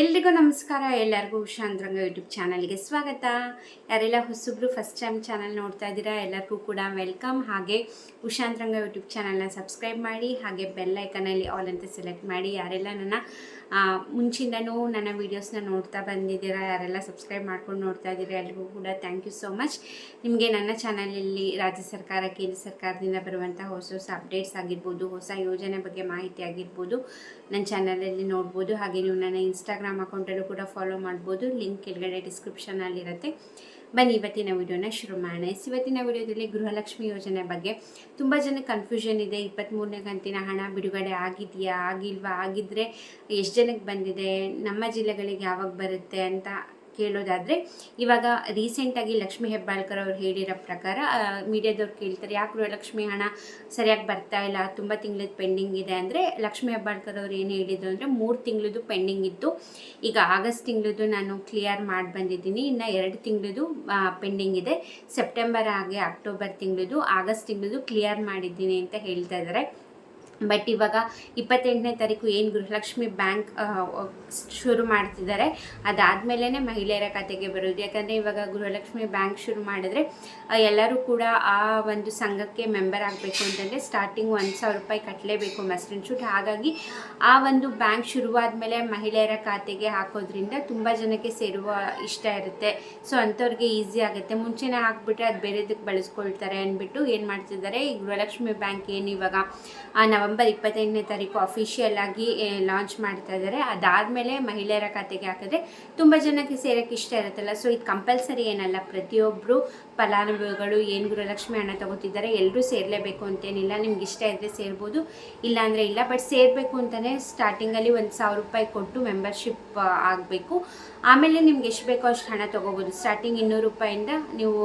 ಎಲ್ರಿಗೂ ನಮಸ್ಕಾರ, ಎಲ್ಲರಿಗೂ ಉಷಾಂದ್ರಂಗ ಯೂಟ್ಯೂಬ್ ಚಾನಲ್ಗೆ ಸ್ವಾಗತ. ಯಾರೆಲ್ಲ ಹೊಸಬ್ರು ಫಸ್ಟ್ ಟೈಮ್ ಚಾನಲ್ ನೋಡ್ತಾ ಇದ್ದೀರಾ, ಎಲ್ಲರಿಗೂ ಕೂಡ ವೆಲ್ಕಮ್ ಹಾಗೆ ಉಷಾಂದ್ರಂಗ ಯೂಟ್ಯೂಬ್ ಚಾನಲ್ನ ಸಬ್ಸ್ಕ್ರೈಬ್ ಮಾಡಿ, ಹಾಗೆ ಬೆಲ್ ಐಕನಲ್ಲಿ ಆಲ್ ಅಂತ ಸೆಲೆಕ್ಟ್ ಮಾಡಿ, ಯಾರೆಲ್ಲ ನನ್ನ ಮುಂಚಿಂದನೂ ನನ್ನ ವೀಡಿಯೋಸ್ನ ನೋಡ್ತಾ ಬಂದಿದ್ದೀರಾ, ಯಾರೆಲ್ಲ ಸಬ್ಸ್ಕ್ರೈಬ್ ಮಾಡ್ಕೊಂಡು ನೋಡ್ತಾ ಇದ್ದೀರಾ, ಎಲ್ರಿಗೂ ಕೂಡ ಥ್ಯಾಂಕ್ ಯು ಸೋ ಮಚ್ ನಿಮಗೆ ನನ್ನ ಚಾನಲಲ್ಲಿ ರಾಜ್ಯ ಸರ್ಕಾರ, ಕೇಂದ್ರ ಸರ್ಕಾರದಿಂದ ಬರುವಂಥ ಹೊಸ ಹೊಸ ಅಪ್ಡೇಟ್ಸ್ ಆಗಿರ್ಬೋದು, ಹೊಸ ಯೋಜನೆ ಬಗ್ಗೆ ಮಾಹಿತಿ ಆಗಿರ್ಬೋದು, ನನ್ನ ಚಾನಲಲ್ಲಿ ನೋಡ್ಬೋದು, ಹಾಗೆ ನೀವು ನನ್ನ ಇನ್ಸ್ಟಾಗ್ರಾಮ್ ಅಕೌಂಟಲ್ಲೂ ಕೂಡ ಫಾಲೋ ಮಾಡ್ಬೋದು. ಲಿಂಕ್ ಕೆಳಗಡೆ ಡಿಸ್ಕ್ರಿಪ್ಷನಲ್ಲಿರುತ್ತೆ ಬನ್ನಿ, ಇವತ್ತಿನ ವಿಡಿಯೋನ ಶುರು ಮಾಡೋಣ. ಇವತ್ತಿನ ವಿಡಿಯೋದಲ್ಲಿ ಗೃಹಲಕ್ಷ್ಮಿ ಯೋಜನೆ ಬಗ್ಗೆ. ತುಂಬ ಜನ ಕನ್ಫ್ಯೂಷನ್ ಇದೆ. ಇಪ್ಪತ್ತ್ಮೂರನೇ ಕಂತಿನ ಹಣ ಬಿಡುಗಡೆ ಆಗಿದೆಯಾ, ಆಗಿಲ್ವಾ? ಆಗಿದ್ದರೆ ಎಷ್ಟು ಜನಕ್ಕೆ ಬಂದಿದೆ? ನಮ್ಮ ಜಿಲ್ಲೆಗಳಿಗೆ ಯಾವಾಗ ಬರುತ್ತೆ ಅಂತ ಕೇಳೋದಾದರೆ, ಇವಾಗ ರೀಸೆಂಟಾಗಿ ಲಕ್ಷ್ಮೀ ಹೆಬ್ಬಾಳ್ಕರ್ ಅವ್ರು ಹೇಳಿರೋ ಪ್ರಕಾರ ಮೀಡಿಯಾದವ್ರು ಕೇಳ್ತಾರೆ, ಯಾಕೆ ಲಕ್ಷ್ಮಿ ಹಣ ಸರಿಯಾಗಿ ಬರ್ತಾ ಇಲ್ಲ, ತುಂಬ ತಿಂಗಳದ್ದು ಪೆಂಡಿಂಗ್ ಇದೆ ಅಂದರೆ, ಲಕ್ಷ್ಮೀ ಹೆಬ್ಬಾಳ್ಕರ್ ಅವ್ರು ಏನು ಹೇಳಿದ್ರು ಅಂದರೆ, ಮೂರು ತಿಂಗಳದ್ದು ಪೆಂಡಿಂಗ್ ಇತ್ತು. ಈಗ ಆಗಸ್ಟ್ ತಿಂಗಳದ್ದು ನಾನು ಕ್ಲಿಯರ್ ಮಾಡಿ ಬಂದಿದ್ದೀನಿ, ಇನ್ನು ಎರಡು ತಿಂಗಳದ್ದು ಪೆಂಡಿಂಗ್ ಇದೆ. ಸೆಪ್ಟೆಂಬರ್ ಹಾಗೆ ಅಕ್ಟೋಬರ್ ತಿಂಗಳದ್ದು, ಆಗಸ್ಟ್ ತಿಂಗಳದ್ದು ಕ್ಲಿಯರ್ ಮಾಡಿದ್ದೀನಿ ಅಂತ ಹೇಳ್ತಾ ಇದ್ದಾರೆ ಬಟ್ ಇವಾಗ ಇಪ್ಪತ್ತೆಂಟನೇ ತಾರೀಕು ಏನು ಗೃಹಲಕ್ಷ್ಮಿ ಬ್ಯಾಂಕ್ ಶುರು ಮಾಡ್ತಿದ್ದಾರೆ. ಅದಾದಮೇಲೆ ಮಹಿಳೆಯರ ಖಾತೆಗೆ ಬರೋದು. ಯಾಕಂದರೆ ಇವಾಗ ಗೃಹಲಕ್ಷ್ಮಿ ಬ್ಯಾಂಕ್ ಶುರು ಮಾಡಿದ್ರೆ ಎಲ್ಲರೂ ಕೂಡ ಆ ಒಂದು ಸಂಘಕ್ಕೆ ಮೆಂಬರ್ ಆಗಬೇಕು ಅಂತಂದರೆ ಸ್ಟಾರ್ಟಿಂಗ್ ಒಂದು ಸಾವಿರ ರೂಪಾಯಿ ಕಟ್ಟಲೇಬೇಕು ಮಸ್ಟ್ ಶೂಟ್ ಹಾಗಾಗಿ ಆ ಒಂದು ಬ್ಯಾಂಕ್ ಶುರುವಾದ ಮೇಲೆ ಮಹಿಳೆಯರ ಖಾತೆಗೆ ಹಾಕೋದ್ರಿಂದ ತುಂಬ ಜನಕ್ಕೆ ಸೇರುವ ಇಷ್ಟ ಇರುತ್ತೆ. ಸೊ ಅಂಥವ್ರಿಗೆ ಈಸಿ ಆಗುತ್ತೆ. ಮುಂಚೆನೇ ಹಾಕ್ಬಿಟ್ರೆ ಅದು ಬೇರೆದಕ್ಕೆ ಬಳಸ್ಕೊಳ್ತಾರೆ ಅಂದ್ಬಿಟ್ಟು ಏನು ಮಾಡ್ತಿದ್ದಾರೆ ಈ ಗೃಹಲಕ್ಷ್ಮಿ ಬ್ಯಾಂಕ್ ಏನು ಇವಾಗ ಆ, ನವೆಂಬರ್ ಇಪ್ಪತ್ತೆಂಟನೇ ತಾರೀಕು ಅಫಿಷಿಯಲ್ ಆಗಿ ಲಾಂಚ್ ಮಾಡ್ತಾ ಇದ್ದಾರೆ ಅದಾದಮೇಲೆ ಮಹಿಳೆಯರ ಖಾತೆಗೆ ಹಾಕಿದ್ರೆ ತುಂಬ ಜನಕ್ಕೆ ಸೇರೋಕ್ಕೆ ಇಷ್ಟ ಇರುತ್ತಲ್ಲ. ಸೊ ಇದು ಕಂಪಲ್ಸರಿ ಏನಲ್ಲ. ಪ್ರತಿಯೊಬ್ಬರು ಫಲಾನುಭವಿಗಳು, ಏನು ಗೃಹಲಕ್ಷ್ಮಿ ಹಣ ತಗೋತಿದ್ದಾರೆ ಎಲ್ಲರೂ ಸೇರಲೇಬೇಕು ಅಂತೇನಿಲ್ಲ. ನಿಮ್ಗೆ ಇಷ್ಟ ಇದ್ದರೆ ಸೇರ್ಬೋದು. ಇಲ್ಲ ಅಂದರೆ ಇಲ್ಲ ಬಟ್ ಸೇರಬೇಕು ಅಂತಲೇ ಸ್ಟಾರ್ಟಿಂಗಲ್ಲಿ ಒಂದು ಸಾವಿರ ರೂಪಾಯಿ ಕೊಟ್ಟು ಮೆಂಬರ್ಶಿಪ್ ಆಗಬೇಕು. ಆಮೇಲೆ ನಿಮ್ಗೆ ಎಷ್ಟು ಬೇಕೋ ಅಷ್ಟು ಹಣ ತೊಗೋಬೋದು. ಸ್ಟಾರ್ಟಿಂಗ್ ಇನ್ನೂರು ರೂಪಾಯಿಂದ ನೀವು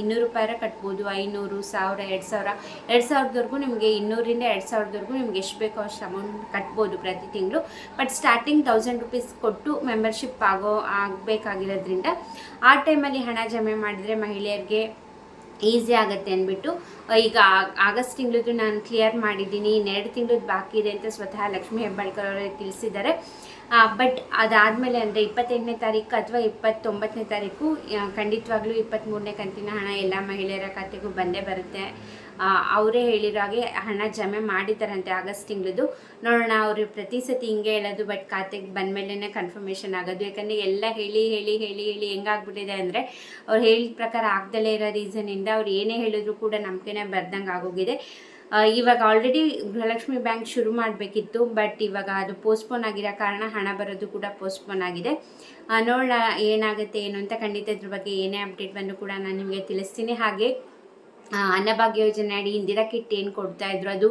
ಇನ್ನೂರು ರೂಪಾಯಿರ ಕಟ್ಬೋದು. ಐನೂರು, ಸಾವಿರ, ಎರಡು ಸಾವಿರ. ಎರಡು ಸಾವಿರದವರೆಗೂ ನಿಮಗೆ ಇನ್ನೂರಿಂದ ಎರಡು ಸಾವಿರದವರೆಗೂ ನಿಮ್ಗೆ ಎಷ್ಟು ಬೇಕೋ ಅಷ್ಟು ಅಮೌಂಟ್ ಕಟ್ಬೋದು ಪ್ರತಿ ತಿಂಗಳು. ಬಟ್ ಸ್ಟಾರ್ಟಿಂಗ್ ತೌಸಂಡ್ ರುಪೀಸ್ ಕೊಟ್ಟು ಮೆಂಬರ್ಶಿಪ್ ಆಗೋ, ಆಗಬೇಕಾಗಿರೋದ್ರಿಂದ ಆ ಟೈಮಲ್ಲಿ ಹಣ ಜಮೆ ಮಾಡಿದರೆ ಮಹಿಳೆಯರಿಗೆ ಈಸಿ ಆಗುತ್ತೆ ಅಂದ್ಬಿಟ್ಟು ಈಗ ಆಗಸ್ಟ್ ತಿಂಗಳದ್ದು ನಾನು ಕ್ಲಿಯರ್ ಮಾಡಿದ್ದೀನಿ ಇನ್ನೆರಡು ತಿಂಗಳದ್ದು ಬಾಕಿ ಇದೆ ಅಂತ ಸ್ವತಃ ಲಕ್ಷ್ಮೀ ಹೆಬ್ಬಾಳ್ಕರ್ ಅವರೇ ತಿಳಿಸಿದ್ದಾರೆ. ಬಟ್ ಅದಾದಮೇಲೆ ಅಂದರೆ ಇಪ್ಪತ್ತೆಂಟನೇ ತಾರೀಕು ಅಥವಾ ಇಪ್ಪತ್ತೊಂಬತ್ತನೇ ತಾರೀಕು ಖಂಡಿತವಾಗ್ಲೂ ಇಪ್ಪತ್ತ್ಮೂರನೇ ಕಂತಿನ ಹಣ ಎಲ್ಲ ಮಹಿಳೆಯರ ಖಾತೆಗೂ ಬಂದೇ ಬರುತ್ತೆ. ಅವರೇ ಹೇಳಿರೋ ಹಾಗೆ ಹಣ ಜಮೆ ಮಾಡಿದ್ದಾರಂತೆ ಆಗಸ್ಟ್ ತಿಂಗಳದ್ದು. ನೋಡೋಣ, ಅವರು ಪ್ರತಿ ಸತಿ ಹಿಂಗೆ ಹೇಳೋದು ಬಟ್ ಖಾತೆಗೆ ಬಂದಮೇಲೆ ಕನ್ಫರ್ಮೇಷನ್ ಆಗೋದು. ಯಾಕಂದರೆ ಎಲ್ಲ ಹೇಳಿ ಹೇಳಿ ಹೇಳಿ ಹೇಳಿ ಹೆಂಗಾಗ್ಬಿಟ್ಟಿದೆ ಅಂದರೆ, ಅವ್ರು ಹೇಳಿದ ಪ್ರಕಾರ ಆಗ್ದಲೇ ಇರೋ ರೀಸನಿಂದ ಅವ್ರು ಏನೇ ಹೇಳಿದ್ರು ಕೂಡ ನಂಬಿಕೆನೇ ಬರ್ದಂಗೆ ಆಗೋಗಿದೆ. ಇವಾಗ ಆಲ್ರೆಡಿ ಗೃಹಲಕ್ಷ್ಮಿ ಬ್ಯಾಂಕ್ ಶುರು ಮಾಡಬೇಕಿತ್ತು ಬಟ್ ಇವಾಗ ಅದು ಪೋಸ್ಟ್ಪೋನ್ ಆಗಿರೋ ಕಾರಣ ಹಣ ಬರೋದು ಕೂಡ ಪೋಸ್ಟ್ಪೋನ್ ಆಗಿದೆ. ನೋಡೋಣ ಏನಾಗುತ್ತೆ, ಏನು ಅಂತ ಖಂಡಿತ ಇದ್ರ ಬಗ್ಗೆ ಏನೇ ಅಪ್ಡೇಟ್ ಬಂದರೂ ಕೂಡ ನಾನು ನಿಮಗೆ ತಿಳಿಸ್ತೀನಿ. ಹಾಗೆ ಅನ್ನಭಾಗ್ಯ ಯೋಜನೆ ಅಡಿ ಇಂದಿರಾ ಕಿಟ್ ಏನು ಕೊಡ್ತಾ ಇದ್ರು, ಅದು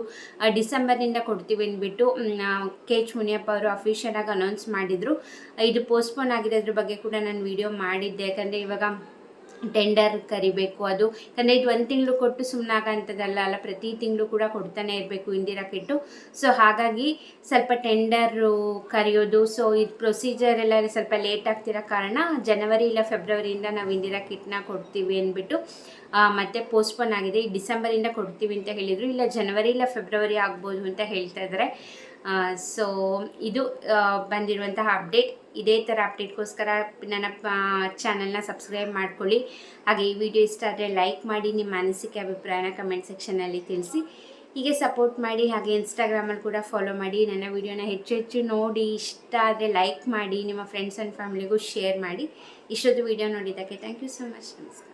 ಡಿಸೆಂಬರ್ನಿಂದ ಕೊಡ್ತೀವಿ ಅಂದ್ಬಿಟ್ಟು ಕೆ ಎಚ್ ಮುನಿಯಪ್ಪ ಅವರು ಅಫಿಷಿಯಲಾಗಿ ಅನೌನ್ಸ್ ಮಾಡಿದರು. ಇದು ಪೋಸ್ಟ್ಪೋನ್ ಆಗಿರೋದ್ರ ಬಗ್ಗೆ ಕೂಡ ನಾನು ವಿಡಿಯೋ ಮಾಡಿದ್ದೆ. ಯಾಕಂದರೆ ಇವಾಗ ಟೆಂಡರ್ ಕರಿಬೇಕು. ಅದು ಯಾಕಂದರೆ ಇದು ಒಂದು ತಿಂಗಳು ಕೊಟ್ಟು ಸುಮ್ಮನೆ ಆಗೋಂಥದ್ದಲ್ಲ ಅಲ್ಲ, ಪ್ರತಿ ತಿಂಗಳು ಕೂಡ ಕೊಡ್ತಾನೆ ಇರಬೇಕು ಇಂದಿರಾ ಕಿಟ್ಟು. ಸೊ ಹಾಗಾಗಿ ಸ್ವಲ್ಪ ಟೆಂಡರು ಕರೆಯೋದು. ಸೊ ಇದು ಪ್ರೊಸೀಜರ್ ಎಲ್ಲ ಸ್ವಲ್ಪ ಲೇಟ್ ಆಗ್ತಿರೋ ಕಾರಣ ಜನವರಿ ಇಲ್ಲ ಫೆಬ್ರವರಿಯಿಂದ ನಾವು ಇಂದಿರಾ ಕಿಟ್ನ ಕೊಡ್ತೀವಿ ಅಂದ್ಬಿಟ್ಟು ಮತ್ತೆ ಪೋಸ್ಟ್ಪೋನ್ ಆಗಿದೆ. ಈ ಡಿಸೆಂಬರಿಂದ ಕೊಡ್ತೀವಿ ಅಂತ ಹೇಳಿದರು. ಇಲ್ಲ ಜನವರಿ ಇಲ್ಲ ಫೆಬ್ರವರಿ ಆಗ್ಬೋದು ಅಂತ ಹೇಳ್ತಾ ಇದ್ದಾರೆ ಸೊ ಇದು ಬಂದಿರುವಂತಹ ಅಪ್ಡೇಟ್ ಇದೇ ಥರ ಅಪ್ಡೇಟ್ಗೋಸ್ಕರ ನನ್ನ ಚಾನಲ್ನ ಸಬ್ಸ್ಕ್ರೈಬ್ ಮಾಡ್ಕೊಳ್ಳಿ. ಹಾಗೆ ಈ ವಿಡಿಯೋ ಇಷ್ಟ ಆದರೆ ಲೈಕ್ ಮಾಡಿ, ನಿಮ್ಮ ಅನಿಸಿಕೆ, ಅಭಿಪ್ರಾಯನ ಕಮೆಂಟ್ ಸೆಕ್ಷನಲ್ಲಿ ತಿಳಿಸಿ. ಹೀಗೆ ಸಪೋರ್ಟ್ ಮಾಡಿ, ಹಾಗೆ ಇನ್ಸ್ಟಾಗ್ರಾಮಲ್ಲಿ ಕೂಡ ಫಾಲೋ ಮಾಡಿ, ನನ್ನ ವಿಡಿಯೋನ ಹೆಚ್ಚು ಹೆಚ್ಚು ನೋಡಿ, ಇಷ್ಟ ಆದರೆ ಲೈಕ್ ಮಾಡಿ, ನಿಮ್ಮ ಫ್ರೆಂಡ್ಸ್ ಆ್ಯಂಡ್ ಫ್ಯಾಮಿಲಿಗೂ ಶೇರ್ ಮಾಡಿ. ಇಷ್ಟೊಂದು ವಿಡಿಯೋ ನೋಡಿದ್ದಕ್ಕೆ ಥ್ಯಾಂಕ್ ಯು ಸೊ ಮಚ್ ನಮಸ್ಕಾರ.